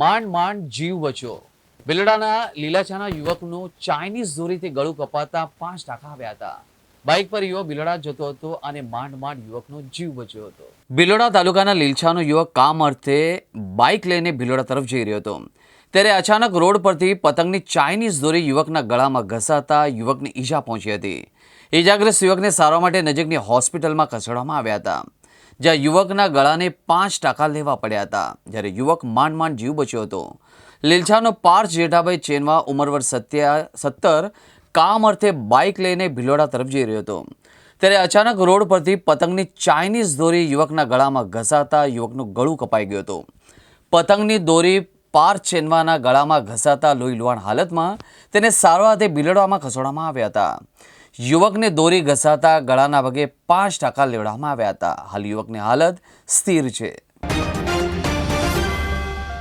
માંડ માંડ જીવ બચ્યો. બિલડાના લીલાછાના યુવકનું ચાઇનીઝ દોરીથી ગળું કપાતા પાંચ ટાંકા આવ્યા હતા. બાઇક પર યુવક બિલોડા જતો હતો અને માંડ માંડ યુવકનો જીવ બચ્યો હતો. બિલોડા તાલુકાના લીલછાનો યુવક કામ અર્થે બાઇક લઈને બિલોડા તરફ જઈ રહ્યો હતો. ત્યારે અચાનક રોડ પરથી પતંગની ચાઇનીઝ દોરી યુવકના ગળામાં ઘસાતા યુવકને ઈજા પહોંચી હતી. ઈજાગ્રસ્ત યુવકને સારવાર માટે નજીકની હોસ્પિટલમાં ખસેડવામાં આવ્યા હતા. જ્યાં યુવકના ગળાને પાંચ ટાંકા લેવા પડ્યા હતા. જ્યારે યુવક માંડ માંડ જીવ બચ્યો હતો. લીલછાનો પાર્થ જેઠાભાઈ ચેનવા ઉમરવર સત્યા સત્તર, કામ અર્થે બાઇક લઈને ભિલોડા તરફ જઈ રહ્યો હતો. ત્યારે અચાનક રોડ પરથી પતંગની ચાઇનીઝ દોરી યુવકના ગળામાં ઘસાતા યુવકનું ગળું કપાઈ ગયું હતું. પતંગની દોરી પાર્થ ચેનવાના ગળામાં ઘસાતા લોહી લુહાણ હાલતમાં તેને સારવાર અર્થે બિલડવામાં ખસોડવામાં આવ્યા હતા. યુવકને દોરી ઘસાતા ગળાના ભાગે પાંચ ટાંકા લેવડાવવામાં આવ્યા હતા. હાલ યુવકની હાલત સ્થિર છે.